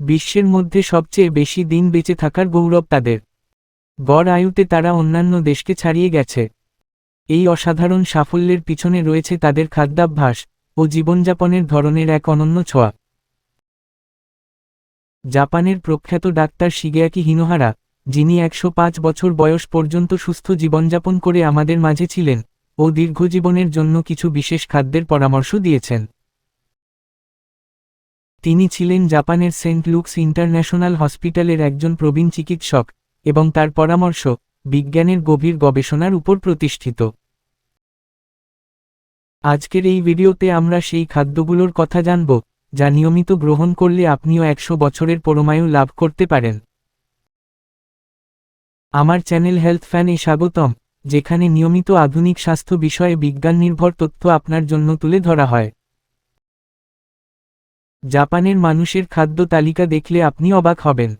বিশ্বের মধ্যে সবচেয়ে বেশি দিন বেঁচে থাকার গৌরব তাদের। গড় আয়ুতে তারা অন্যান্য দেশকে ছাড়িয়ে গেছে। এই অসাধারণ সাফল্যের পিছনে রয়েছে তাদের খাদ্যাভ্যাস ও জীবনযাপনের ধরনের এক অনন্য ছোঁয়া। জাপানের প্রখ্যাত ডাক্তার শিগেয়াকি হিনোহারা, যিনি একশো পাঁচ বছর বয়স পর্যন্ত সুস্থ জীবনযাপন করে আমাদের মাঝে ছিলেন ও দীর্ঘজীবনের জন্য কিছু বিশেষ খাদ্যের পরামর্শ দিয়েছেন। তিনি ছিলেন জাপানের সেন্ট লুকস ইন্টারন্যাশনাল হসপিটালের একজন প্রবীণ চিকিৎসক এবং তার পরামর্শ বিজ্ঞানের গভীর গবেষণার উপর প্রতিষ্ঠিত। আজকের এই ভিডিওতে আমরা সেই খাদ্যগুলোর কথা জানব, যা নিয়মিত গ্রহণ করলে আপনিও একশো বছরের পরমায়ু লাভ করতে পারেন। আমার চ্যানেল হেলথ ফ্যান স্বাগতম, যেখানে নিয়মিত আধুনিক স্বাস্থ্য বিষয়ে বিজ্ঞান নির্ভর তথ্য আপনার জন্য তুলে ধরা হয়। জাপানের মানুষের খাদ্য তালিকা দেখলে আপনি অবাক হবেন।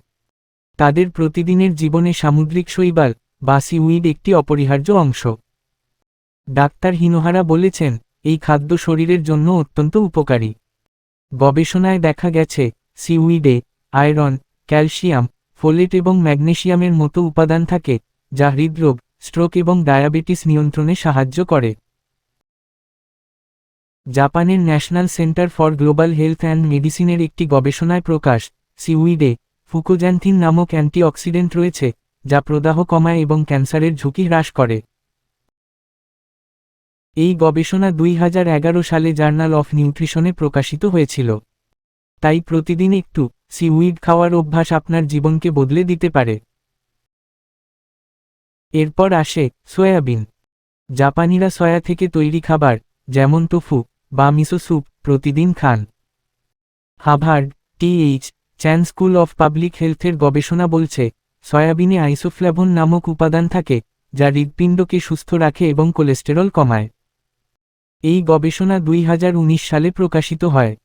তাদের প্রতিদিনের জীবনে সামুদ্রিক শৈবাল বা সিউইড একটি অপরিহার্য অংশ। ডাক্তার হিনোহারা বলেছেন, এই খাদ্য শরীরের জন্য অত্যন্ত উপকারী। গবেষণায় দেখা গেছে, সিউইডে আয়রন, ক্যালসিয়াম, ফোলেট এবং ম্যাগনেসিয়ামের মতো উপাদান থাকে, যা হৃদরোগ, স্ট্রোক এবং ডায়াবেটিস নিয়ন্ত্রণে সাহায্য করে। জাপানের national centre for global health and মেডিসিনের একটি গবেষণায় প্রকাশ, সিউইডে ফুকোজ্যান্থিন নামক অ্যান্টিঅক্সিডেন্ট রয়েছে, যা প্রদাহ কমায় এবং ক্যান্সারের ঝুঁকি হ্রাস করে। এই গবেষণা দুই হাজার এগারো সালে জার্নাল অফ নিউট্রিশনে প্রকাশিত হয়েছিল। তাই প্রতিদিন একটু সিউইড খাওয়ার অভ্যাস আপনার জীবনকে বদলে দিতে পারে। এরপর আসে সয়াবিন। জাপানিরা সয়া থেকে তৈরি খাবার, যেমন টোফু বা মিসো স্যুপ প্রতিদিন খান। Harvard TH Chan school of public হেলথের গবেষণা বলছে, সয়াবিনে আইসোফ্ল্যাভন নামক উপাদান থাকে, যা হৃৎপিণ্ডকে সুস্থ রাখে এবং কোলেস্টেরল কমায়। এই গবেষণা দুই হাজার উনিশ সালে প্রকাশিত হয়।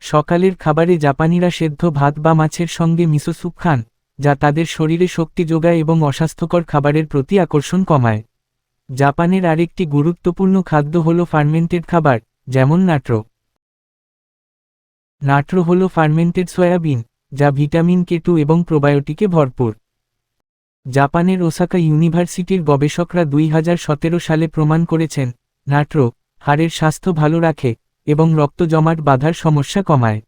সকালের খাবারে জাপানিরা সেদ্ধ ভাত বা মাছের সঙ্গে মিসো স্যুপ খান, যা তাদের শরীরে শক্তি যোগায় এবং অস্বাস্থ্যকর খাবারের প্রতি আকর্ষণ কমায়। জাপানের আরেকটি গুরুত্বপূর্ণ খাদ্য হল ফার্মেন্টেড খাবার, যেমন নাট্রো। নাট্রো হল ফার্মেন্টেড সয়াবিন, যা ভিটামিন কে টু এবং প্রোবায়োটিকে ভরপুর। জাপানের ওসাকা ইউনিভার্সিটির গবেষকরা দুই হাজার সতেরো সালে প্রমাণ করেছেন, নাট্রো হাড়ের স্বাস্থ্য ভালো রাখে এবং রক্ত জমাট বাধার সমস্যা কমায়।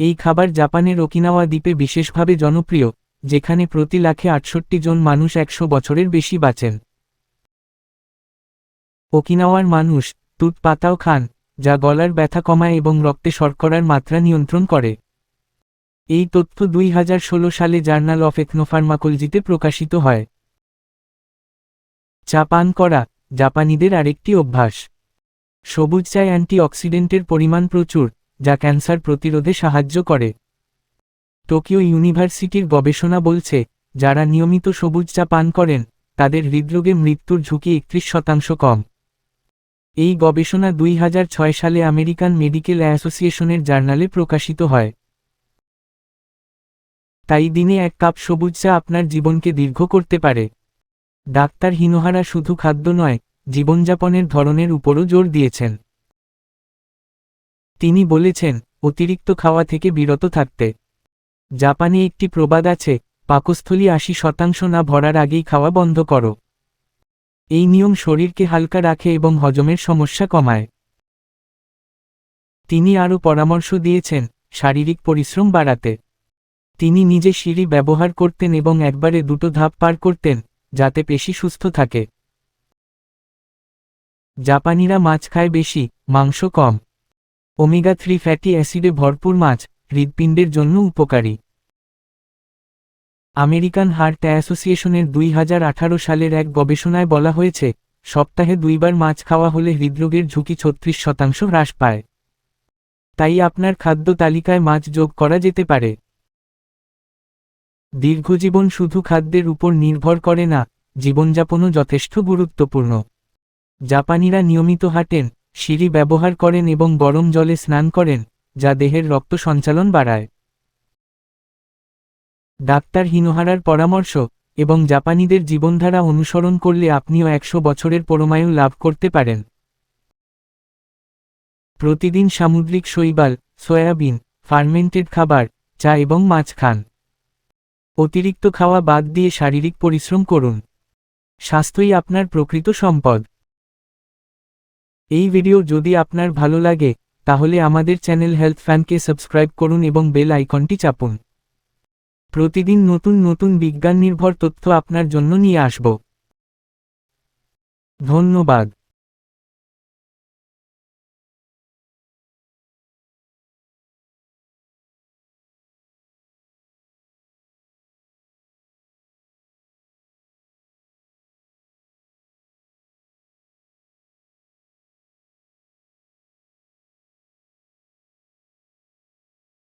এই খাবার জাপানের ওকিনাওয়া দ্বীপে বিশেষভাবে জনপ্রিয়, যেখানে প্রতি লাখে আটষট্টি জন মানুষ একশো বছরের বেশি বাঁচেন। ওকিনাওয়ার মানুষ তুত পাতাও খান, যা গলার ব্যথা কমায় এবং রক্তে শর্করার মাত্রা নিয়ন্ত্রণ করে। এই তথ্য দুই হাজার ষোলো সালে জার্নাল অফ এথনোফার্মাকোলজিতে প্রকাশিত হয়। চা পান করা, জাপানিদের আরেকটি অভ্যাস। সবুজ চায় অ্যান্টিঅক্সিডেন্টের পরিমাণ প্রচুর, যা ক্যান্সার প্রতিরোধে সাহায্য করে। টোকিও ইউনিভার্সিটির গবেষণা বলছে, যারা নিয়মিত সবুজ চা পান করেন, তাদের হৃদরোগে মৃত্যুর ঝুঁকি একত্রিশ শতাংশ কম। এই গবেষণা দুই হাজার ছয় সালে আমেরিকান মেডিকেল অ্যাসোসিয়েশনের জার্নালে প্রকাশিত হয়। তাই দিনে এক কাপ সবুজ চা আপনার জীবনকে দীর্ঘ করতে পারে। ডাক্তার হিনোহারা শুধু খাদ্য নয়, জীবনযাপনের ধরনের উপরও জোর দিয়েছেন। তিনি বলেছেন, অতিরিক্ত খাওয়া থেকে বিরত থাকতে। জাপানে একটি প্রবাদ আছে, পাকস্থলী আশি শতাংশ না ভরার আগেই খাওয়া বন্ধ করো। এই নিয়ম শরীরকে হালকা রাখে এবং হজমের সমস্যা কমায়। তিনি আরও পরামর্শ দিয়েছেন, শারীরিক পরিশ্রম বাড়াতে। তিনি নিজে সিঁড়ি ব্যবহার করতেন এবং একবারে দুটো ধাপ পার করতেন, যাতে পেশি সুস্থ থাকে। জাপানিরা মাছ খায় বেশি, মাংস কম। ওমেগা থ্রি ফ্যাটি অ্যাসিডে ভরপুর মাছ হৃদপিণ্ডের জন্য উপকারী। আমেরিকান হার্ট অ্যাসোসিয়েশনের দুই হাজার আঠারো সালের এক গবেষণায় বলা হয়েছে, সপ্তাহে দুইবার মাছ খাওয়া হলে হৃদরোগের ঝুঁকি ছত্রিশ শতাংশ হ্রাস পায়। তাই আপনার খাদ্য তালিকায় মাছ যোগ করা যেতে পারে। দীর্ঘজীবন শুধু খাদ্যের উপর নির্ভর করে না, জীবনযাপনও যথেষ্ট গুরুত্বপূর্ণ। জাপানিরা নিয়মিত হাঁটেন, সিঁড়ি ব্যবহার করেন এবং গরম জলে স্নান করেন, যা দেহের রক্ত সঞ্চালন বাড়ায়। ডাক্তার হিনোহারার পরামর্শ এবং জাপানিদের জীবনধারা অনুসরণ করলে আপনিও একশো বছরের পরমায়ু লাভ করতে পারেন। প্রতিদিন সামুদ্রিক শৈবাল, সয়াবিন, ফার্মেন্টেড খাবার, চা এবং মাছ খান। অতিরিক্ত খাওয়া বাদ দিয়ে শারীরিক পরিশ্রম করুন। স্বাস্থ্যই আপনার প্রকৃত সম্পদ। এই ভিডিও যদি আপনার ভালো লাগে, তাহলে আমাদের চ্যানেল হেলথ ফ্যানকে সাবস্ক্রাইব করুন এবং বেল আইকনটি চাপুন। প্রতিদিন নতুন নতুন বিজ্ঞান নির্ভর তথ্য আপনার জন্য নিয়ে আসব। ধন্যবাদ।